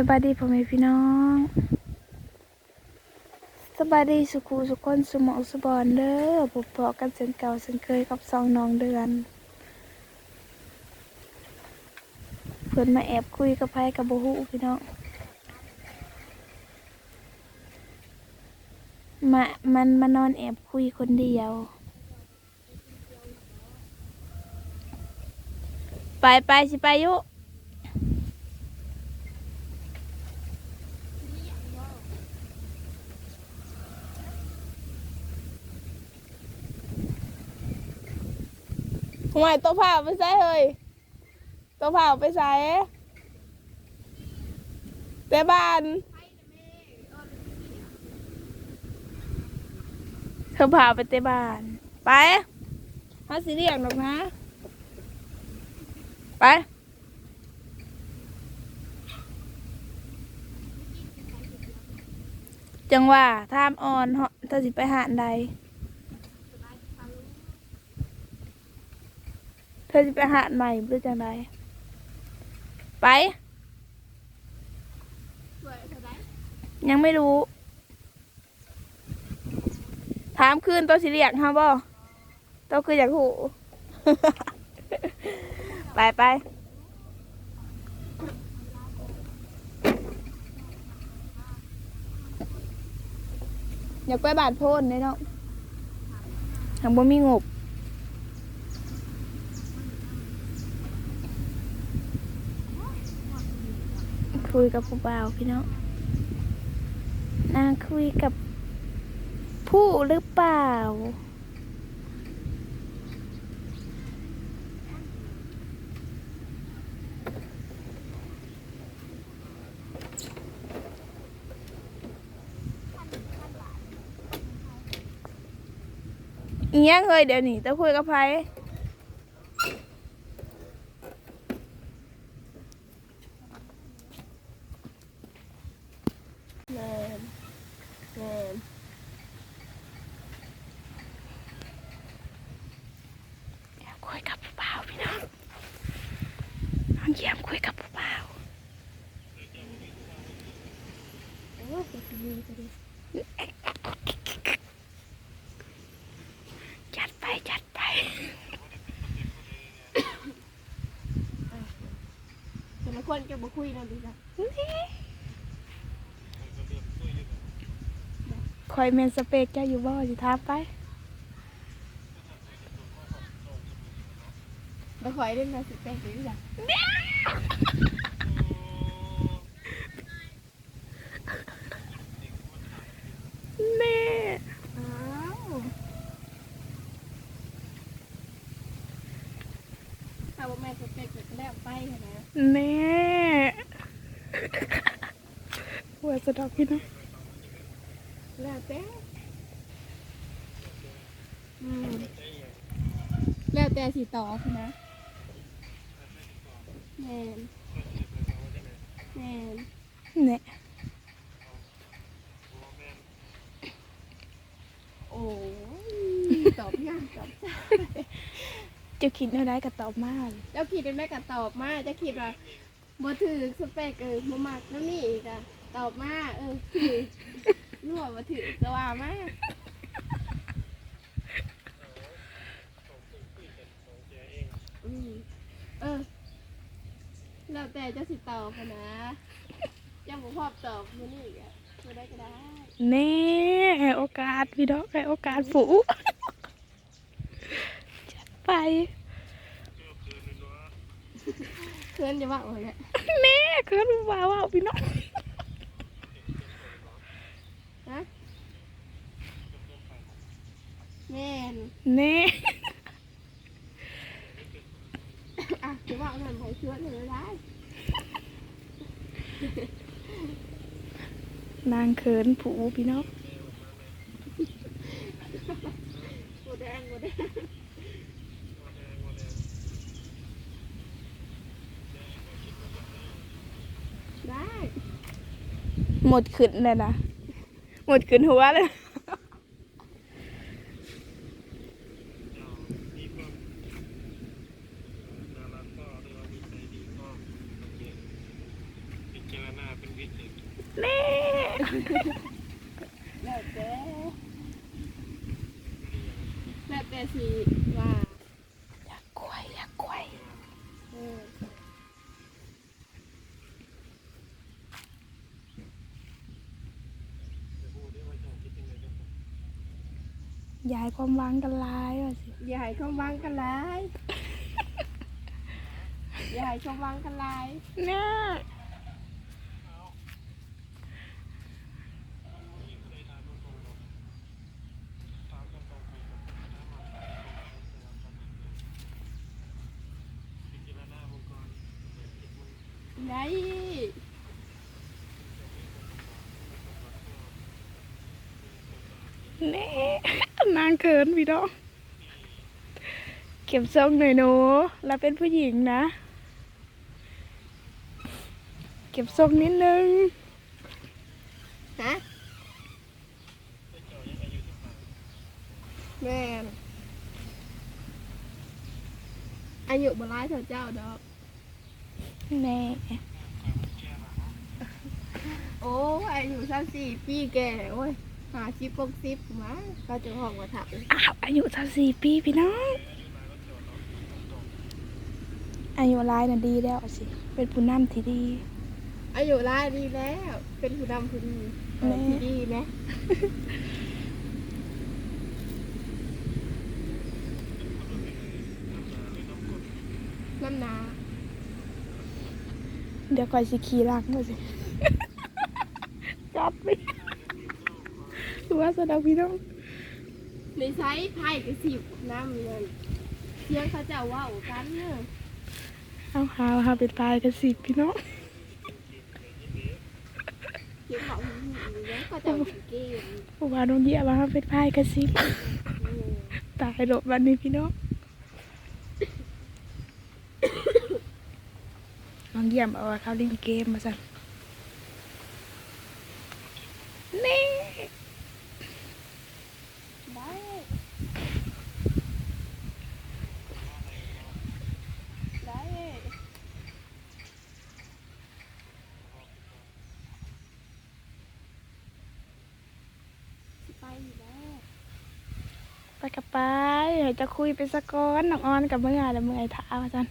สบายดีพ่อแม่พี่น้อง สบายดีสุขุสุขคนสมองสบอนเด้อพบพอกันเช่นเก่าเช่นเคยกับสองน้องเดือน เพิ่อนมาแอบคุยกับไผกับโบฮูพี่น้อง มามันมานอนแอบคุยคนเดียว ไปไปสิไปยุ ทำไมตัวผ่าไปใส่เฮ้ยตัวผ่าไปใส่แต่บ้านเธอพาไปเตะบ้าน ไปมาสิเรียกหรอกนะ ไปจังว่าท่ามออนเหาะถ้าสิไปหาดใด เธ อจะไปหาดใหม่หรือจังไดไป ยังไม่รู้ ถามคืนตัวสิเรียกฮะบ่ตัวคืออยากหูไปไปอยากไปบาดโพนเลยเนาะทางบ่มีงบ คุยกับผู้บ่าวพี่น้องนางคุยกับผู้หรือเปล่าอีหยังเฮ้ยเดี๋ยวนี้ต้องคุยกับไผแมนแมน คุยกับผู้บ่าวพี่น้องน้อง เยี่ยมคุยกับผู้บ่าวโอ้ยจะดีจะดีจัดไปจัดไปแต่ละคนก็บ่คุยนะดีจ้ะคอยเมนสเปกเจ้าอยู่บ่สิท้าไปบ่คอยเล่นมาสิแปลกดีจ้ะ แม่อ้าวถ้าบ่แม่นสเปกก็แล้วไปหั่นนะแม่หัวสะดอกพี่น้องแล้วแต่อืมแล้วแต่สิต่อพุ่นนะ แมนแมนเนี่ยโอ้ยตอบยากตอบจ้าเจะคิดเท่าไรก็ตอบมาเจ้าคิดได้ไหมก็ตอบมาเจะคิดว่าบ่ถือสเปกเออบ่มักแล้วนี่อีกอะตอบมาเออถือรั่วบ่ถือก็ว่ามาอืมเออ แล้วแต่ เจ้าสิตอบหั้นนะยังบ่พอบตอบมื้อนี้อีกอะบ่ได้ก็ได้แน่ให้โอกาสพี่น้องให้โอกาสฝูจัดไปเพื่อนจะว่าว่าแหละแม่เคินว่าว่าพี่น้องฮะแม่นแน่อะจะว่าเงินไผชวนเลยได้ นางเขินผูพี่น้องบ่แดงบ่แดงได้ หมดขึ้นเลยนะ หมดขึ้นหัวเลย พิจารณาเป็น แน่แล้วแต่แล้วแต่สิว่าอยากวยอยากควายเออยายความหวังกันหลายว่าสิอย่าให้ชมวังกันหลายอย่าให้ชมวังกันหลายแน่ ไหนแน่นางเขินพี่น้องเก็บทรงหน่อยหนูเราเป็นผู้หญิงนะ เก็บทรงนิดนึงฮะแม่อายุบ่ร้ายเท่าเจ้าดอก แน่โอ้ยอายุสามสี่ปีแก่โอ้ยหาชิปปกซิปมาก็จะห้องมาถักอ้าวอายุสามสี่ปีพี่น้องอายุร้ายน่ะดีแล้วสิ เป็นผู้นำที่ดี อายุร้ายดีแล้ว เป็นผู้นำผู้ดีเออแม่ที่ดีไหมน้ำหนา เดี๋ยวก่อยสิขี่หลังมาสิจัดไปดูว่าสะดาวพี่น้องในไซส์ไพ่กับสิบน้ำเงินเสียงเขาจะเว่ากันเนอะเอาหาหาเป็นตายกันสิพี่น้องเสียงบอกหูหูเนี้ยก็จะเป็นเกมเพราะว่าน้องเยี่ยมาหาเป็นพายกันสิเออตายหลบวันนี้พี่น้อง น้องเยี่ยมเอาว่าเขาเล่นเกมมาสั่นนี่ได้ได้สิไปอยากับไปให้จะคุยไปสักก้อนน้องออนกับเมื่อแล้วเมื่อยท้ามาสั่น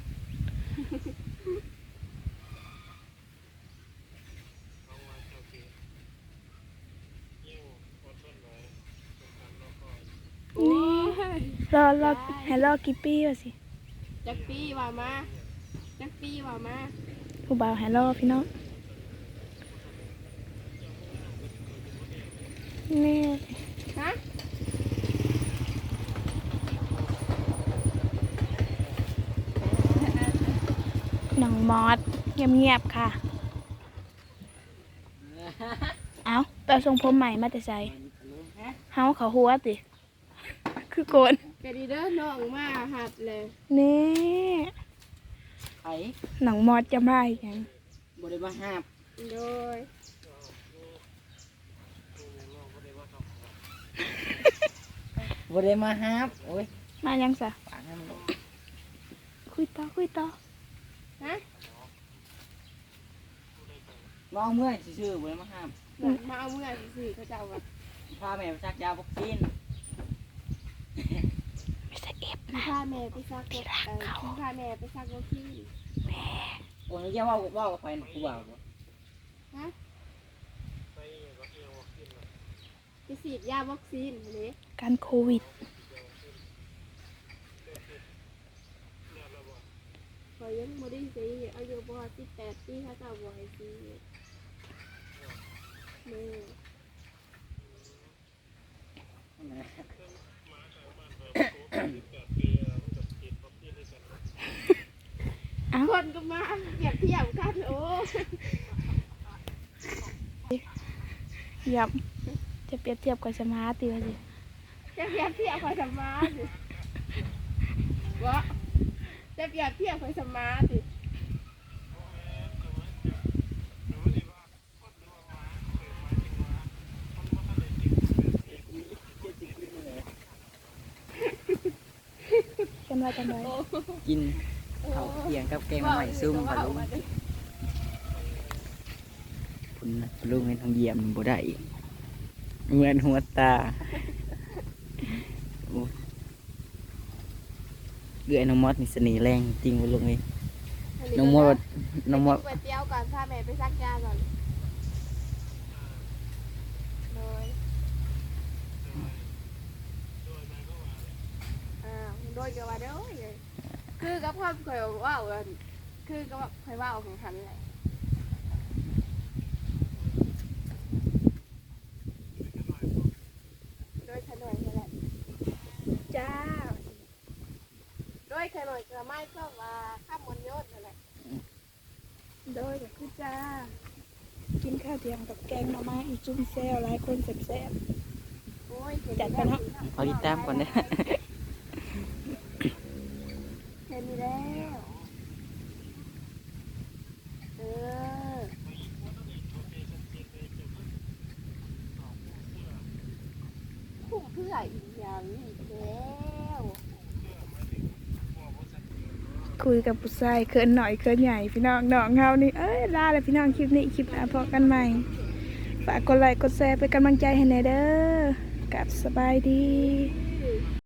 โอ้ย รอรอให้รอกี่ปีวะสิจักปีว่ามาจักปีว่ามาผู้บ่าวให้รอพี่น้องนี่ฮะน้องมอสเงียบๆค่ะ เอาไปเอาทรงผมใหม่มาแต่ใส่เฮาเขาหัวติ คือโกน กะดีเด้อน้องมาหัดเลยเนี่ไผน้องมอสจะมาอีกหยังบริมาหาบโดยบริมาหาบโอ้ยมายังสะปากให้มันลงคุยต่อคุยต่อฮะน้องเมื่อยซื่อๆบริมาหาบมาเอาเมื่อสิเขาจะเอาว่าพาแม่ไปซักยาวัคซีน พี่พาแม่ไปซักวัคเอ่อพี่พาแม่ไปซักวัคซีนโอ้ยอย่าเว่าเว่ากับไปกูบ่าวบ่ฮะไปฉีดยาวัคซีนอันนี้การโควิดขอยยังบ่ได้สิอายุบ่สิบแปดปีเขาจะเอาบ่ให้สิแม่เอ้า คนก็มาเปรียบเทียบกันโอ้ ยับจะเปรียบเทียบกับสมาร์ตติวะสิจะเปรียบเทียบคอยสมาร์ทดิวะจะเปรียบเทียบคอยสมาร์ทดิกันว่าจังไดโอ้กินข้าวเที่ยงกับแกงหน่อไม้ซุ่มกับลุง พุ่นนะลุงให้ทางเยี่ยมบ่ได้เหมือนหัวตาเอื้อยน้องมอดนี่เสน่ห์แรงจริงบ่ลุงเอ้ยน้องมอดน้องมอดไปกินก๋วยเตี๋ยวก่อนพาแม่ไปซักยาก่อนโดยอ่าโดยกับว่าเด้อคือกับความเคยว่าคือกับว่าเคยว่าของฉันแหละโดยขนอยนี่แหละ จ้า โดยขนอยก็ไม่ก็ว่าข้ามมนต์ยศนั่นแหละโดยก็คือจ้า กินข้าวเที่ยงกับแกงหน่อไม้อีจุ่มแซวหลายคนแซ่บโอ้ยเห็นจัดไปเนาะขอติดตามก่อนนะเห็นนี่แล้ว เออ คุ้มเพื่ออีกอย่างอีกแล้ว ๆ คุยกับผู้ชายเขินหน่อยเขินใหญ่พี่น้องน้องเฮานี่เอ้ยลาเลยพี่น้องคลิปนี้คลิปหน้าพอกันใหม่ฝากกดไลค์กดแชร์เป็นกำลังใจให้แน่เด้อกับสบายดี